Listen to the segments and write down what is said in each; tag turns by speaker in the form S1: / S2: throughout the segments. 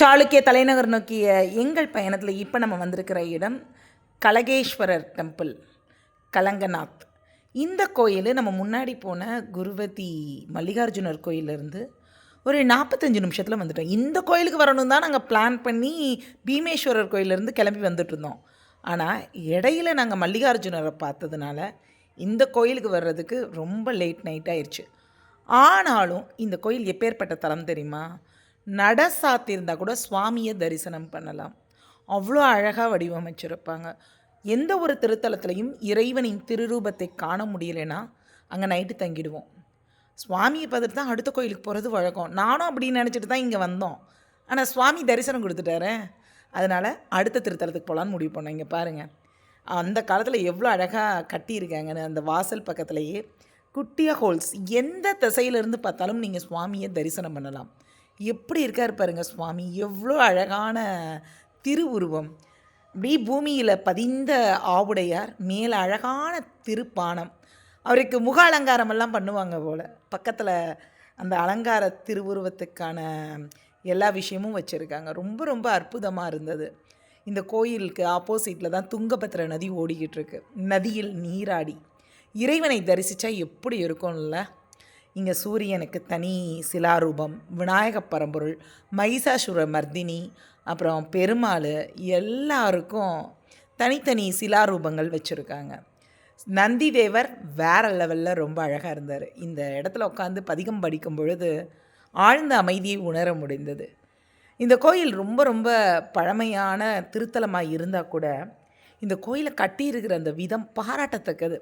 S1: சாளுக்கிய தலைநகர் நோக்கிய எங்கள் பயணத்தில் இப்போ நம்ம வந்திருக்கிற இடம் கலகேஸ்வரர் டெம்பிள் கலங்கநாத். இந்த கோயில் நம்ம முன்னாடி போன குருவதி மல்லிகார்ஜுனர் கோயிலிருந்து ஒரு நாற்பத்தஞ்சு நிமிஷத்தில் வந்துட்டோம். இந்த கோயிலுக்கு வரணும் தான் நாங்கள் பிளான் பண்ணி பீமேஸ்வரர் கோயிலேருந்து கிளம்பி வந்துட்டு இருந்தோம். ஆனால் இடையில நாங்கள் மல்லிகார்ஜுனரை பார்த்ததுனால இந்த கோயிலுக்கு வர்றதுக்கு ரொம்ப லேட் நைட் ஆயிடுச்சு ஆனாலும் இந்த கோயில் எப்பேற்பட்ட தலம் தெரியுமா? நட சாத்தியிருந்தா கூட சுவாமியை தரிசனம் பண்ணலாம். அவ்வளோ அழகாக வடிவமைச்சிருப்பாங்க. எந்த ஒரு திருத்தலத்துலையும் இறைவனின் திருரூபத்தை காண முடியலைன்னா அங்கே நைட்டு தங்கிடுவோம். சுவாமியை பார்த்துட்டு தான் அடுத்த கோயிலுக்கு போகிறது வழக்கம். நானும் அப்படின்னு நினச்சிட்டு தான் இங்கே வந்தோம். ஆனால் சுவாமி தரிசனம் கொடுத்துட்டாரே. அதனால் அடுத்த திருத்தலத்துக்கு போகலான்னு முடிவு பண்ணோம். இங்கே பாருங்கள் அந்த காலத்தில் எவ்வளோ அழகாக கட்டியிருக்காங்கன்னு அந்த வாசல் பக்கத்துலேயே குட்டியாக ஹோல்ஸ். எந்த திசையிலேருந்து பார்த்தாலும் நீங்கள் சுவாமியை தரிசனம் பண்ணலாம். எப்படி இருக்கார் பாருங்க சுவாமி. எவ்வளோ அழகான திருவுருவம். இப்படி பூமியில் பதிந்த ஆவுடையார் மேலே அழகான திருப்பானம். அவருக்கு முக அலங்காரமெல்லாம் பண்ணுவாங்க போல். பக்கத்தில் அந்த அலங்கார திருவுருவத்துக்கான எல்லா விஷயமும் வச்சுருக்காங்க. ரொம்ப ரொம்ப அற்புதமாக இருந்தது. இந்த கோயிலுக்கு ஆப்போசிட்டில் தான் துங்கபத்திர நதி ஓடிக்கிட்டு இருக்கு. நதியில் நீராடி. இறைவனை தரிசித்தா எப்படி இருக்கும்ல? இங்கே சூரியனுக்கு தனி சிலாரூபம் விநாயக பரம்பொருள் மைசாசுர மர்தினி அப்புறம் பெருமாள் எல்லாருக்கும் தனித்தனி சிலாரூபங்கள் வச்சுருக்காங்க. நந்திதேவர் வேற லெவலில் ரொம்ப அழகாக இருந்தார். இந்த இடத்துல உட்காந்து பதிகம் படிக்கும் பொழுது ஆழ்ந்த அமைதியை உணர முடிந்தது. இந்த கோயில் ரொம்ப ரொம்ப பழமையான திருத்தலமாக இருந்தால் கூட இந்த கோயிலை கட்டியிருக்கிற அந்த விதம் பாராட்டத்தக்கது.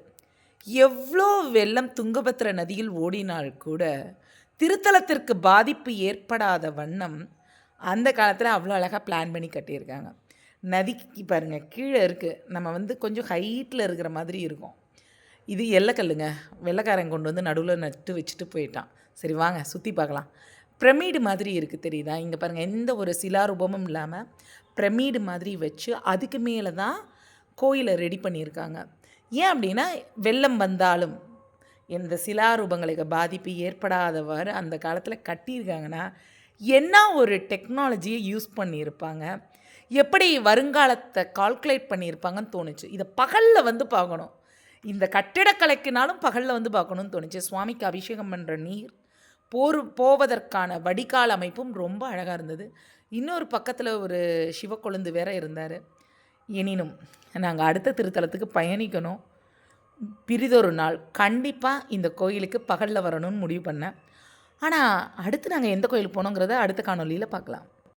S1: எவ்வளோ வெள்ளம் துங்கபத்திர நதியில் ஓடினால் கூட திருத்தலத்திற்கு பாதிப்பு ஏற்படாத வண்ணம் அந்த காலத்தில் அவ்வளோ அழகாக பிளான் பண்ணி கட்டியிருக்காங்க. நதிக்கு பாருங்கள் கீழே இருக்குது நம்ம வந்து கொஞ்சம் ஹைட்டில் இருக்கிற மாதிரி இருக்கும். இது எல்லக்கல்லுங்க வெள்ளைக்காரன் கொண்டு வந்து நடுவில் நட்டு வச்சுட்டு போயிட்டான். சரி வாங்க சுற்றி பார்க்கலாம். பிரமிடு மாதிரி இருக்குது தெரியுதா? இங்கே பாருங்கள் எந்த ஒரு சிலாரூபமும் இல்லாமல் பிரமிடு மாதிரி வச்சு அதுக்கு மேலே தான் கோயிலை ரெடி பண்ணியிருக்காங்க. ஏன் அப்படின்னா வெள்ளம் வந்தாலும் இந்த சிலாரூபங்களுக்கு பாதிப்பு ஏற்படாதவாறு அந்த காலத்தில் கட்டியிருக்காங்கன்னா என்ன ஒரு டெக்னாலஜியை யூஸ் பண்ணியிருப்பாங்க? எப்படி வருங்காலத்தை கால்குலேட் பண்ணியிருப்பாங்கன்னு தோணுச்சு. இதை பகலில் வந்து பார்க்கணும். இந்த கட்டிடக்கலைக்குனாலும் பகலில் வந்து பார்க்கணும்னு தோணுச்சு. சுவாமிக்கு அபிஷேகம் பண்ணுற நீர் போர் போவதற்கான வடிகால் அமைப்பும் ரொம்ப அழகாக இருந்தது. இன்னொரு பக்கத்தில் ஒரு சிவக்கொழுந்து வேற இருந்தார். எனினும் நாங்கள் அடுத்த திருத்தலத்துக்கு பயணிக்கணும். பிரிதொரு நாள் கண்டிப்பாக இந்த கோயிலுக்கு பகலில் வரணும்னு முடிவு பண்ணேன். ஆனால் அடுத்து நாங்கள் எந்த கோயிலுக்கு போனோங்கிறத அடுத்த காணொலியில் பார்க்கலாம்.